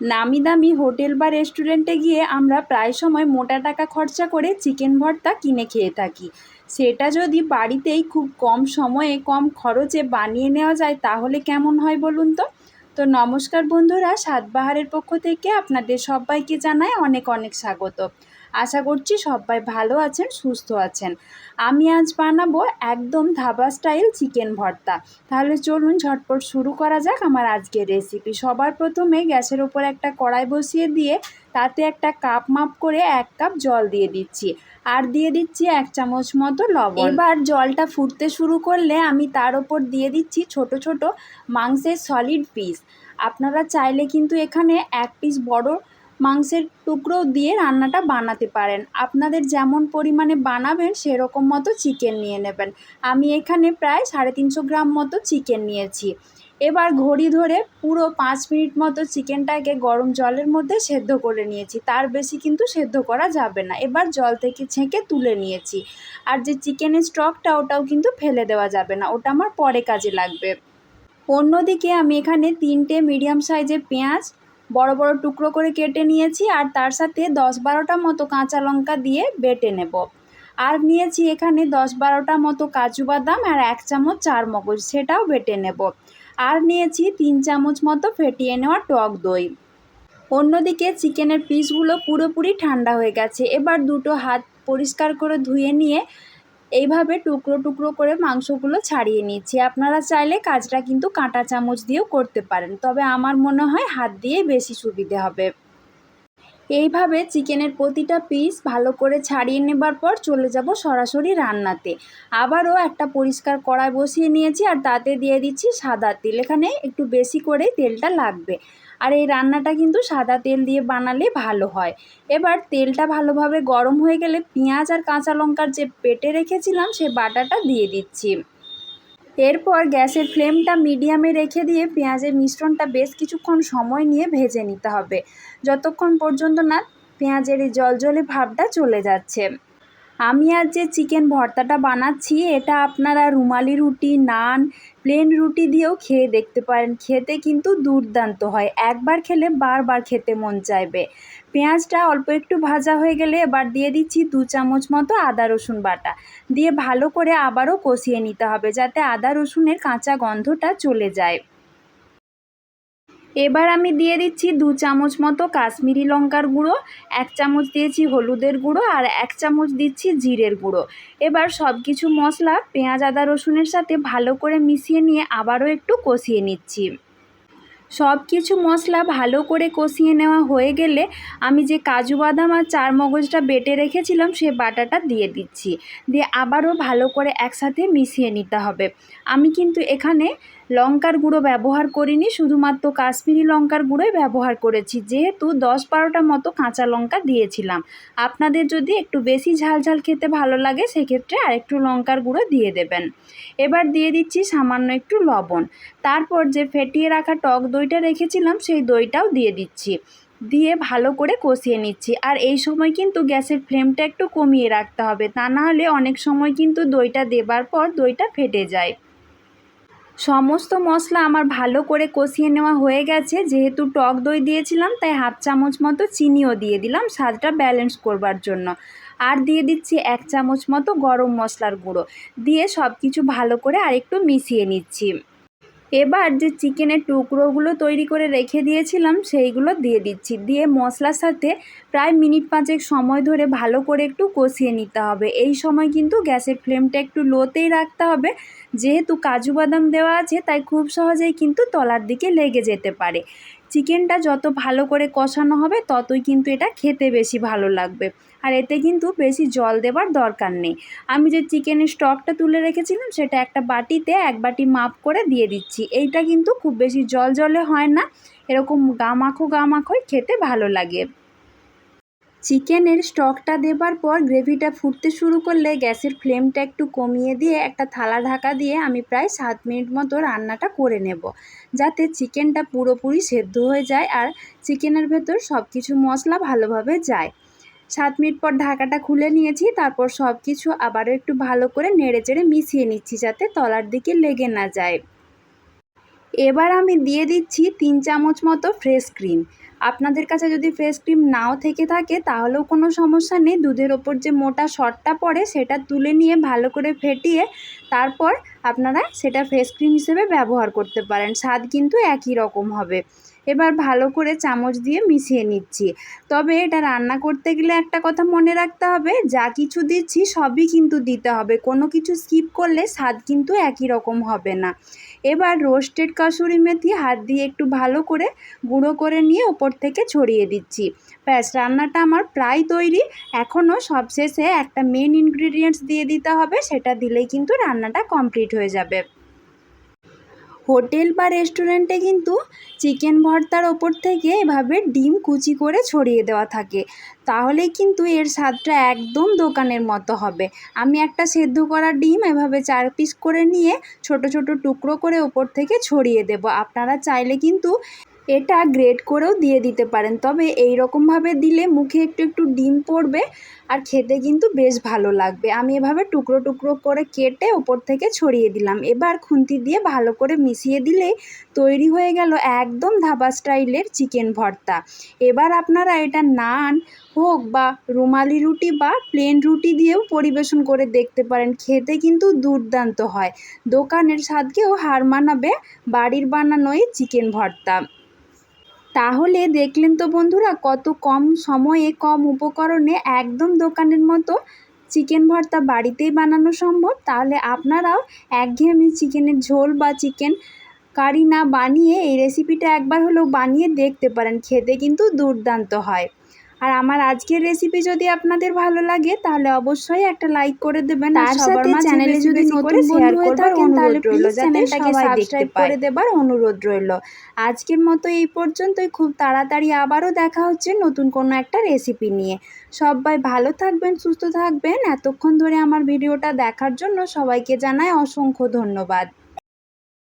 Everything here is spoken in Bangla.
নামি দামি হোটেল বা রেস্টুরেন্টে গিয়ে আমরা প্রায় সময় মোটা টাকা খরচা করে চিকেন ভর্তা কিনে খেয়ে থাকি। সেটা যদি বাড়িতেই খুব কম সময়ে, কম খরচে বানিয়ে নেওয়া যায়, তাহলে কেমন হয় বলুন তো? তো নমস্কার বন্ধুরা, সাতবাহারের পক্ষ থেকে আপনাদের সবাইকে জানায় অনেক অনেক স্বাগত। আশা করছি সবাই ভালো আছেন, সুস্থ আছেন। আমি আজ বানাবো একদম ধাবা স্টাইল চিকেন ভর্তা। তাহলে চলুন ঝটপট শুরু করা যাক আমার আজকের রেসিপি। সবার প্রথমে গ্যাসের ওপর একটা কড়াই বসিয়ে দিয়ে তাতে একটা কাপ মাপ করে এক কাপ জল দিয়ে দিচ্ছি। আর দিয়ে দিচ্ছি এক চামচ মতো লবণ। এবার জলটা ফুটতে শুরু করলে আমি তার ওপর দিয়ে দিচ্ছি ছোট ছোট মাংসের সলিড পিস আপনারা চাইলে কিন্তু এখানে এক পিস বড় মাংসের টুকরো দিয়ে রান্নাটা বানাতে পারেন। আপনাদের যেমন পরিমাণে বানাবেন, সেরকম মতো চিকেন নিয়ে নেবেন। আমি এখানে প্রায় সাড়ে তিনশো গ্রাম মতো চিকেন নিয়েছি। এবার ঘড়ি ধরে পুরো পাঁচ মিনিট মতো চিকেনটাকে গরম জলের মধ্যে সেদ্ধ করে নিয়েছি। তার বেশি কিন্তু সেদ্ধ করা যাবে না। এবার জল থেকে ছেঁকে তুলে নিয়েছি। আর যে চিকেনের স্টকটা ওটাও কিন্তু ফেলে দেওয়া যাবে না। ওটা আমার পরে কাজে লাগবে। অন্যদিকে আমি এখানে তিনটে মিডিয়াম সাইজের পেঁয়াজ বড় বড় টুকরো করে কেটে নিয়েছি আর তার সাথে দশ বারোটা মতো কাঁচা লঙ্কা দিয়ে বেটে নেব। আর নিয়েছি এখানে দশ বারোটা মতো কাজু বাদাম আর এক চামচ চার মগজ সেটাও বেটে নেব। আর নিয়েছি তিন চামচ মতো ফেটিয়ে নেওয়া টক দই। অন্যদিকে চিকেনের পিসগুলো পুরোপুরি ঠান্ডা হয়ে গেছে। এবার দুটো হাত পরিষ্কার করে ধুয়ে নিয়ে এইভাবে টুকরো টুকরো করে মাংসগুলো ছাড়িয়ে নিচ্ছি। আপনারা চাইলে কাজটা কিন্তু কাঁটা চামচ দিয়েও করতে পারেন, তবে আমার মনে হয় হাত দিয়ে বেশি সুবিধে হবে। এইভাবে চিকেনের প্রতিটা পিস ভালো করে ছাড়িয়ে নেবার পর চলে যাব সরাসরি রান্নাতে। আবারও একটা পরিষ্কার কড়াই বসিয়ে নিয়েছি আর তাতে দিয়ে দিচ্ছি সাদা তেল। এখানে একটু বেশি করে তেলটা লাগবে। আর এই রান্নাটা কিন্তু সাদা তেল দিয়ে বানালে ভালো হয়। এবার তেলটা ভালোভাবে গরম হয়ে গেলে পেঁয়াজ আর কাঁচা লঙ্কার যে পেটে রেখেছিলাম, সে বাটাটা দিয়ে দিচ্ছি। এরপর গ্যাসের ফ্লেমটা মিডিয়ামে রেখে দিয়ে পেঁয়াজের মিশ্রণটা বেশ কিছুক্ষণ সময় নিয়ে ভেজে নিতে হবে। যতক্ষণ পর্যন্ত না পেঁয়াজের এই জলজলে ভাবটা চলে যাচ্ছে। আমি আজ যে চিকেন ভর্তাটা বানাচ্ছি, এটা আপনারা রুমালি রুটি, নান প্লেন রুটি দিয়েও খেয়ে দেখতে পারেন। খেতে কিন্তু দুর্দান্ত হয়। একবার খেলে বারবার খেতে মন চাইবে। পেঁয়াজটা অল্প একটু ভাজা হয়ে গেলে এবার দিয়ে দিচ্ছি দু চামচ মতো আদা রসুন বাটা। দিয়ে ভালো করে আবারও কষিয়ে নিতে হবে যাতে আদা রসুনের কাঁচা গন্ধটা চলে যায়। এবার আমি দিয়ে দিচ্ছি দু চামচ মতো কাশ্মীরি লঙ্কার গুঁড়ো, এক চামচ দিয়েছি হলুদের গুঁড়ো আর এক চামচ দিচ্ছি জিরের গুঁড়ো। এবার সব কিছু মশলা পেঁয়াজ, আদা, রসুনের সাথে ভালো করে মিশিয়ে নিয়ে আবারও একটু কষিয়ে নিচ্ছি। সব কিছু মশলা ভালো করে কষিয়ে নেওয়া হয়ে গেলে আমি যে কাজু বাদাম আর চার মগজটা বেটে রেখেছিলাম সে বাটাটা দিয়ে দিচ্ছি। দিয়ে আবারও ভালো করে একসাথে মিশিয়ে নিতে হবে। আমি কিন্তু এখানে লঙ্কার গুঁড়ো ব্যবহার করিনি, শুধুমাত্র কাশ্মীরি লঙ্কার গুঁড়োই ব্যবহার করেছি। যেহেতু দশ বারোটা মতো কাঁচা লঙ্কা দিয়েছিলাম। আপনাদের যদি একটু বেশি ঝাল ঝাল খেতে ভালো লাগে, সেক্ষেত্রে আরেকটু লঙ্কার গুঁড়ো দিয়ে দেবেন। এবার দিয়ে দিচ্ছি সামান্য একটু লবণ। তারপর যে ফেটিয়ে রাখা টক দইটা রেখেছিলাম, সেই দইটাও দিয়ে দিচ্ছি। দিয়ে ভালো করে কষিয়ে নিচ্ছি। আর এই সময় কিন্তু গ্যাসের ফ্লেমটা একটু কমিয়ে রাখতে হবে। তা না হলে অনেক সময় কিন্তু দইটা দেবার পর দইটা ফেটে যায়। সমস্ত মশলা আমার ভালো করে কষিয়ে নেওয়া হয়ে গেছে। যেহেতু টক দই দিয়েছিলাম, তাই হাফ চামচ মতো চিনিও দিয়ে দিলাম। স্বাদটা ব্যালেন্স করবার জন্য। আর দিয়ে দিচ্ছি এক চামচ মতো গরম মশলার গুঁড়ো। দিয়ে সব কিছু ভালো করে আরেকটু মিশিয়ে নিচ্ছি। এবার যে চিকেনের টুকরোগুলো তৈরি করে রেখে দিয়েছিলাম, সেইগুলো দিয়ে দিচ্ছি। দিয়ে মশলার সাথে প্রায় মিনিট পাঁচেক সময় ধরে ভালো করে একটু কষিয়ে নিতে হবে। এই সময় কিন্তু গ্যাসের ফ্লেমটা একটু লোতেই রাখতে হবে। যেহেতু কাজু বাদাম দেওয়া আছে, তাই খুব সহজেই কিন্তু তলার দিকে লেগে যেতে পারে। চিকেনটা যত ভালো করে কষানো হবে, ততই কিন্তু এটা খেতে বেশি ভালো লাগবে। আর এতে কিন্তু বেশি জল দেবার দরকার নেই। আমি যে চিকেনের স্টকটা তুলে রেখেছিলাম, সেটা একটা বাটিতে এক বাটি মাপ করে দিয়ে দিচ্ছি। এইটা কিন্তু খুব বেশি জল জলে হয় না। এরকম গামাখো গামাখোই খেতে ভালো লাগে। চিকেনের স্টকটা দেবার পর গ্রেভিটা ফুটতে শুরু করলে গ্যাসের ফ্লেমটা একটু কমিয়ে দিয়ে একটা থালা ঢাকা দিয়ে আমি প্রায় সাত মিনিট মতো রান্নাটা করে নেব, যাতে চিকেনটা পুরোপুরি সেদ্ধ হয়ে যায় আর চিকেনের ভেতর সব কিছু মশলা ভালোভাবে যায়। সাত মিনিট পর ঢাকাটা খুলে নিয়েছি, তারপর সব কিছু আবারও একটু ভালো করে নেড়ে চেড়ে মিশিয়ে নিচ্ছি যাতে তলার দিকে লেগে না যায়। এবার আমি দিয়ে দিচ্ছি তিন চামচ মতো ফ্রেশ ক্রিম। আপনাদের কাছে যদি ফেস ক্রিম নাও থেকে থাকে, তাহলেও কোনো সমস্যা নেই। দুধের ওপর যে মোটা সরটা পড়ে, সেটা তুলে নিয়ে ভালো করে ফেটিয়ে তারপর আপনারা সেটা ফেস ক্রিম হিসেবে ব্যবহার করতে পারেন। স্বাদ কিন্তু একই রকম হবে। এবার ভালো করে চামচ দিয়ে মিশিয়ে নিচ্ছি। তবে এটা রান্না করতে গেলে একটা কথা মনে রাখতে হবে, যা কিছু দিচ্ছি সবই কিন্তু দিতে হবে। কোনো কিছু স্কিপ করলে স্বাদ কিন্তু একই রকম হবে না। এবার রোস্টেড কাসুরি মেথি হাত দিয়ে একটু ভালো করে গুঁড়ো করে নিয়ে ওপর থেকে ছড়িয়ে দিচ্ছি। ব্যাস, রান্নাটা আমার প্রায় তৈরি। এখনও সবশেষে একটা মেন ইনগ্রিডিয়েন্টস দিয়ে দিতে হবে, সেটা দিলেই কিন্তু রান্নাটা কমপ্লিট হয়ে যাবে। হোটেল বা রেস্টুরেন্টে কিন্তু চিকেন ভর্তার ওপর থেকে এভাবে ডিম কুচি করে ছড়িয়ে দেওয়া থাকে। তাহলে কিন্তু এর স্বাদটা একদম দোকানের মতো হবে। আমি একটা সেদ্ধ করা ডিম এভাবে চার পিস করে নিয়ে ছোট ছোট টুকরো করে ওপর থেকে ছড়িয়ে দেব। আপনারা চাইলে কিন্তু এটা গ্রেট করেও দিয়ে দিতে পারেন। তবে এই রকমভাবে দিলে মুখে একটু একটু ডিম পড়বে আর খেতে কিন্তু বেশ ভালো লাগবে। আমি এভাবে টুকরো টুকরো করে কেটে ওপর থেকে ছড়িয়ে দিলাম। এবার খুন্তি দিয়ে ভালো করে মিশিয়ে দিলে তৈরি হয়ে গেল একদম ধাবা স্টাইলের চিকেন ভর্তা। এবার আপনারা এটা নান হোক বা রুমালি রুটি বা প্লেন রুটি দিয়েও পরিবেশন করে দেখতে পারেন। খেতে কিন্তু দুর্দান্ত হয়। দোকানের স্বাদকেও হার মানাবে বাড়ির বানানোই চিকেন ভর্তা। তাহলে দেখলেন তো বন্ধুরা কত কম সময়ে, কম উপকরণে একদম দোকানের মতো চিকেন ভর্তা বাড়িতেই বানানো সম্ভব। তাহলে আপনারাও একঘেয়েমি চিকেনের ঝোল বা চিকেন কারি না বানিয়ে এই রেসিপিটা একবার হলেও বানিয়ে দেখতে পারেন। খেতে কিন্তু দুর্দান্ত হয়। আর আমার আজকের রেসিপি যদি আপনাদের ভালো লাগে তাহলে অবশ্যই একটা লাইক করে দেবেন আর সবার সাথে চ্যানেলে যদি নতুন করে শেয়ার বন্ধু হয়ে থাকেন তাহলে please চ্যানেলটাকে সাবস্ক্রাইব করে দেবার অনুরোধ রইল। আজকের মতো এই পর্যন্তই। খুব তাড়াতাড়ি আবারও দেখা হচ্ছে নতুন কোনো একটা রেসিপি নিয়ে। সবাই ভালো থাকবেন সুস্থ থাকবেন। এতক্ষণ ধরে আমার ভিডিওটা দেখার জন্য সবাইকে জানাই অসংখ্য ধন্যবাদ।